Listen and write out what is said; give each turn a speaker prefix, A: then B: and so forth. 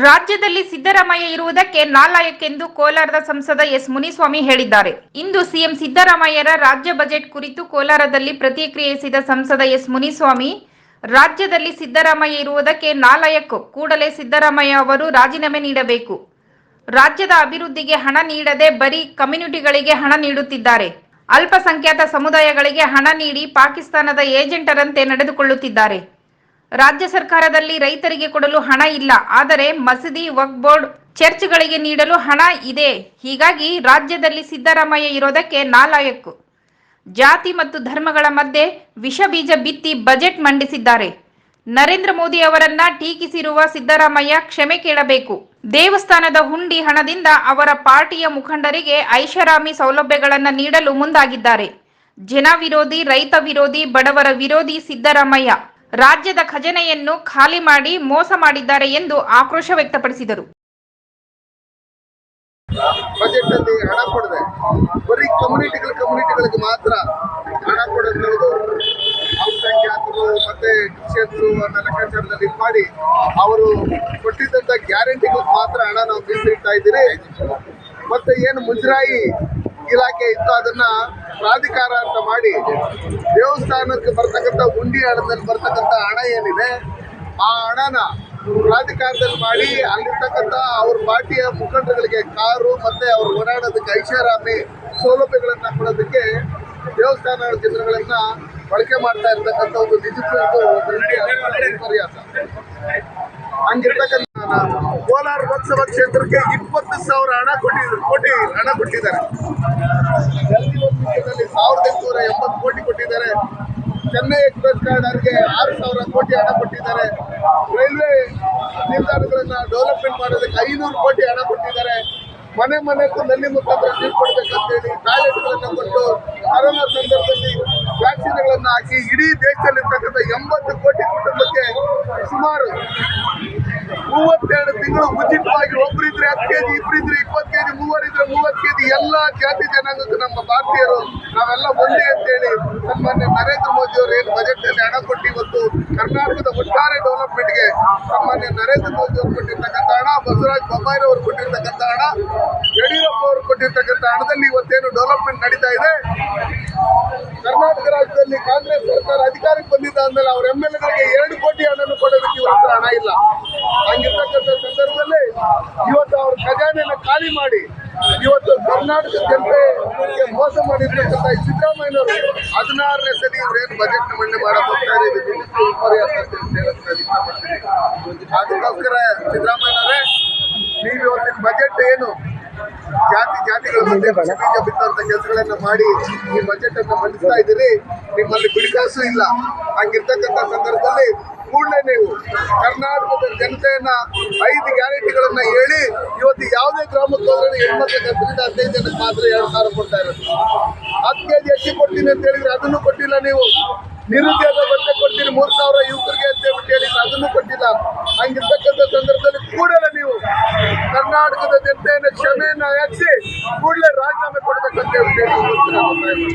A: ರಾಜ್ಯದಲ್ಲಿ ಸಿದ್ದರಾಮಯ್ಯ ಇರುವುದಕ್ಕೆ ನಾಲಾಯಕ್ಕೆಂದು ಕೋಲಾರದ ಸಂಸದ ಎಸ್ ಮುನಿಸ್ವಾಮಿ ಹೇಳಿದ್ದಾರೆ. ಇಂದು ಸಿಎಂ ಸಿದ್ದರಾಮಯ್ಯರ ರಾಜ್ಯ ಬಜೆಟ್ ಕುರಿತು ಕೋಲಾರದಲ್ಲಿ ಪ್ರತಿಕ್ರಿಯಿಸಿದ ಸಂಸದ ಎಸ್ ಮುನಿಸ್ವಾಮಿ, ರಾಜ್ಯದಲ್ಲಿ ಸಿದ್ದರಾಮಯ್ಯ ಇರುವುದಕ್ಕೆ ನಾಲಾಯಕ್ಕು ಕೂಡಲೇ ಸಿದ್ದರಾಮಯ್ಯ ಅವರು ರಾಜೀನಾಮೆ ನೀಡಬೇಕು. ರಾಜ್ಯದ ಅಭಿವೃದ್ಧಿಗೆ ಹಣ ನೀಡದೆ ಬರೀ ಕಮ್ಯುನಿಟಿಗಳಿಗೆ ಹಣ ನೀಡುತ್ತಿದ್ದಾರೆ. ಅಲ್ಪಸಂಖ್ಯಾತ ಸಮುದಾಯಗಳಿಗೆ ಹಣ ನೀಡಿ ಪಾಕಿಸ್ತಾನದ ಏಜೆಂಟರಂತೆ ನಡೆದುಕೊಳ್ಳುತ್ತಿದ್ದಾರೆ. ರಾಜ್ಯ ಸರ್ಕಾರದಲ್ಲಿ ರೈತರಿಗೆ ಕೊಡಲು ಹಣ ಇಲ್ಲ. ಆದರೆ ಮಸೀದಿ ವಕ್ ಬೋರ್ಡ್ ಚರ್ಚ್ಗಳಿಗೆ ನೀಡಲು ಹಣ ಇದೆ. ಹೀಗಾಗಿ ರಾಜ್ಯದಲ್ಲಿ ಸಿದ್ದರಾಮಯ್ಯ ಇರೋದಕ್ಕೆ ನಾಲಾಯಕ್ಕು ಜಾತಿ ಮತ್ತು ಧರ್ಮಗಳ ಮಧ್ಯೆ ವಿಷ ಬೀಜ ಬಿತ್ತಿ ಬಜೆಟ್ ಮಂಡಿಸಿದ್ದಾರೆ. ನರೇಂದ್ರ ಮೋದಿ ಅವರನ್ನ ಟೀಕಿಸಿರುವ ಸಿದ್ದರಾಮಯ್ಯ ಕ್ಷಮೆ ಕೇಳಬೇಕು. ದೇವಸ್ಥಾನದ ಹುಂಡಿ ಹಣದಿಂದ ಅವರ ಪಾರ್ಟಿಯ ಮುಖಂಡರಿಗೆ ಐಷಾರಾಮಿ ಸೌಲಭ್ಯಗಳನ್ನು ನೀಡಲು ಮುಂದಾಗಿದ್ದಾರೆ. ಜನ ವಿರೋಧಿ, ರೈತ ವಿರೋಧಿ, ಬಡವರ ವಿರೋಧಿ ಸಿದ್ದರಾಮಯ್ಯ. ರಾಜ್ಯದ ಖಜಾನೆಯನ್ನು ಖಾಲಿ ಮಾಡಿ ಮೋಸ ಮಾಡಿದ್ದಾರೆ ಎಂದು ಆಕ್ರೋಶ ವ್ಯಕ್ತಪಡಿಸಿದರು.
B: ಬಜೆಟ್ ಅಲ್ಲಿ ಹಣ ಕೊಡದೆ ಬರೀ ಕಮ್ಯುನಿಟಿಗಳ ಕಮ್ಯುನಿಟಿಗಳಿಗೆ ಮಾತ್ರ ಹಣ ಕೊಡೋದು ಅಲ್ಪಸಂಖ್ಯಾತರು ಮತ್ತೆ ಕ್ರಿಶ್ಚಿಯನ್ಸು ಅನ್ನೋ ಲೆಕ್ಕಾಚಾರದಲ್ಲಿ ಮಾಡಿ ಅವರು ಕೊಟ್ಟಿದ್ದಂಥ ಗ್ಯಾರಂಟಿಗಳಿಗೆ ಮಾತ್ರ ಹಣ ನಾವು ಮೀಸಲಿಡ್ತಾ ಇದ್ದೀರಿ. ಮತ್ತೆ ಏನು ಮುಜರಾಯಿ ಇಲಾಖೆ ಇತ್ತು ಅದನ್ನ ಪ್ರಾಧಿಕಾರ ಅಂತ ಮಾಡಿ ದೇವಸ್ಥಾನಕ್ಕೆ ಬರ್ತಕ್ಕಂಥ ಉಂಡಿ ಹಣದಲ್ಲಿ ಬರ್ತಕ್ಕಂಥ ಹಣ ಏನಿದೆ, ಆ ಹಣನ ಪ್ರಾಧಿಕಾರದಲ್ಲಿ ಮಾಡಿ ಅಲ್ಲಿರ್ತಕ್ಕಂಥ ಅವ್ರ ಪಾರ್ಟಿಯ ಮುಖಂಡರುಗಳಿಗೆ ಕಾರು ಮತ್ತೆ ಅವ್ರು ಓಡಾಡೋದಕ್ಕೆ ಐಷಾರಾಮಿ ಸೌಲಭ್ಯಗಳನ್ನ ಕೊಡೋದಕ್ಕೆ ದೇವಸ್ಥಾನ ಚಿತ್ರಗಳನ್ನ ಬಳಕೆ ಮಾಡ್ತಾ ಇರ್ತಕ್ಕಂಥ ಒಂದು ನಿಜಕ್ಕೂ ಒಂದು ವಿಪರ್ಯಾಸ ಹಂಗಿರ್ತಕ್ಕಂಥ ಕೋಲಾರ ಲೋಕಸಭಾ ಕ್ಷೇತ್ರಕ್ಕೆ ಇಪ್ಪತ್ತು ಸಾವಿರ ಹಣ ಕೊಟ್ಟಿದ್ರು ಕೋಟಿ ಹಣ ಕೊಟ್ಟಿದ್ದಾರೆ. ಸಾವಿರದ ಎಂಟುನೂರ ಎಂಬತ್ತು ಕೋಟಿ ಕೊಟ್ಟಿದ್ದಾರೆ. ಚೆನ್ನೈ ಎಕ್ಸ್ಪ್ರೆಸ್ ಕಾರ್ಡರ್ಗೆ ಆರು ಸಾವಿರ ಕೋಟಿ ಹಣ ಕೊಟ್ಟಿದ್ದಾರೆ. ರೈಲ್ವೆ ನಿಲ್ದಾಣಗಳನ್ನು ಡೆವಲಪ್ಮೆಂಟ್ ಮಾಡೋದಕ್ಕೆ ಐನೂರು ಕೋಟಿ ಹಣ ಕೊಟ್ಟಿದ್ದಾರೆ. ಮನೆ ಮನೆಗೂ ನಲ್ಲಿ ಮುಖಾಂತರ ನೀರು ಕೊಡ್ಬೇಕಂತೇಳಿ ಟಾಯ್ಲೆಟ್ಗಳನ್ನ ಕೊಟ್ಟು ಕರೋನಾ ಸಂದರ್ಭದಲ್ಲಿ ವ್ಯಾಕ್ಸಿನ್ಗಳನ್ನು ಹಾಕಿ ಇಡೀ ದೇಶದಲ್ಲಿರ್ತಕ್ಕಂಥ ಎಂಬತ್ತು ಕೋಟಿ ಕುಟುಂಬಕ್ಕೆ ಸುಮಾರು ಮೂವತ್ತೆರಡು ತಿಂಗಳು ಉಚಿತವಾಗಿ ಒಬ್ಬರಿದ್ರೆ ಹತ್ತು ಕೆಜಿ ಇಬ್ಬರಿದ್ರೆ ಇಪ್ಪತ್ತು ಕೆಜಿ ಮೂವರಿದ್ರೆ ಮೂವತ್ತು ಕೆಜಿ, ಎಲ್ಲ ಜಾತಿ ಜನಾಂಗಕ್ಕೂ ನಮ್ಮ ಭಾರತೀಯರು ನಾವೆಲ್ಲ ಒಂದೇ ಅಂತೇಳಿ ಸನ್ಮಾನ್ಯ ನರೇಂದ್ರ ಮೋದಿ ಅವರು ಏನು ಬಜೆಟ್ನಲ್ಲಿ ಹಣ ಕೊಟ್ಟು ಇವತ್ತು ಕರ್ನಾಟಕದ ಒಟ್ಟಾರೆ ಡೆವಲಪ್ಮೆಂಟ್ಗೆ ಸನ್ಮಾನ್ಯ ನರೇಂದ್ರ ಮೋದಿ ಅವರು ಕೊಟ್ಟಿರ್ತಕ್ಕಂಥ ಹಣ, ಬಸವರಾಜ್ ಬೊಮ್ಮಾಯಿ ಅವರು ಕೊಟ್ಟಿರ್ತಕ್ಕಂಥ ಹಣ, ಯಡಿಯೂರಪ್ಪ ಅವರು ಕೊಟ್ಟಿರ್ತಕ್ಕಂಥ ಹಣದಲ್ಲಿ ಇವತ್ತೇನು ಡೆವಲಪ್ಮೆಂಟ್ ನಡೀತಾ ಇದೆ. ಕರ್ನಾಟಕ ರಾಜ್ಯದಲ್ಲಿ ಕಾಂಗ್ರೆಸ್ ಸರ್ಕಾರ ಅಧಿಕಾರಕ್ಕೆ ಬಂದಿದ್ದ ಅಂದ್ಮೇಲೆ ಅವ್ರ ಎಂ ಎಲ್ ಎಗಳಿಗೆ ಎರಡು ಕೋಟಿ ಹಣವನ್ನು ಕೊಡೋದಕ್ಕೆ ಇವರ ಹಣ ಇಲ್ಲ. ಇವತ್ತು ಅವ್ರ ಖಜಾನೆ ಖಾಲಿ ಮಾಡಿ ಇವತ್ತು ಕರ್ನಾಟಕ ಜನತೆ ಮೋಸ ಮಾಡಿರ್ತಕ್ಕಂಥ ಈ ಸಿದ್ದರಾಮಯ್ಯನವರು ಹದಿನಾರನೇ ಸರಿ ಏನು ಬಜೆಟ್ ಮಂಡನೆ ಇಷ್ಟಪಡ್ತೀನಿ ಅದಕ್ಕೋಸ್ಕರ ಸಿದ್ದರಾಮಯ್ಯನವರೇ ನೀವು ಜಾತಿ ಜಾತಿಗಳ ಮಧ್ಯೆ ಬೀಜ ಬಿತ್ತುವಂತ ಕೆಲಸಗಳನ್ನ ಮಾಡಿ ಈ ಬಜೆಟ್ ಅನ್ನು ಮಂಡಿಸ್ತಾ ಇದ್ದೀರಿ ನಿಮ್ಮಲ್ಲಿ ಬಿಡಿಕಾಸು ಇಲ್ಲ. ಹಂಗಿರ್ತಕ್ಕಂಥ ಸಂದರ್ಭದಲ್ಲಿ ಕೂಡಲೇ ನೀವು ಕರ್ನಾಟಕದ ಜನತೆಯನ್ನ ಐದು ಗ್ಯಾರಂಟಿಗಳನ್ನ ಹೇಳಿ ಇವತ್ತು ಯಾವುದೇ ಗ್ರಾಮಕ್ಕೆ ಹೋದ್ರೆ ಹೆಣ್ಮಕ್ಳಿಗೆ ಹತ್ತರಿಂದ ಹದಿನೈದು ಜನಕ್ಕೆ ಮಾತ್ರ ಎರಡು ಸಾವಿರ ಕೊಡ್ತಾ ಇರೋದು. ಹತ್ತು ಕೆಜಿ ಅಕ್ಕಿ ಕೊಡ್ತೀನಿ ಅಂತ ಹೇಳಿದ್ರೆ ಅದನ್ನು ಕೊಟ್ಟಿಲ್ಲ ನೀವು. ನಿರುದ್ಯೋಗ ಬಂದೆ ಕೊಡ್ತೀನಿ ಮೂರು ಸಾವಿರ ಯುವಕರಿಗೆ ಅಂತ ಹೇಳಿ ಹೇಳಿದ್ರೆ ಅದನ್ನು ಕೊಟ್ಟಿಲ್ಲ. ಹಂಗಿರ್ತಕ್ಕಂಥ ಸಂದರ್ಭದಲ್ಲಿ ಕೂಡಲೇ ನೀವು ಕರ್ನಾಟಕದ ಜನತೆಯನ್ನು ಕ್ಷಮೆಯನ್ನು ಯಾಚಿಸಿ ಕೂಡಲೇ ರಾಜೀನಾಮೆ ಕೊಡಬೇಕಂತ ಹೇಳಿ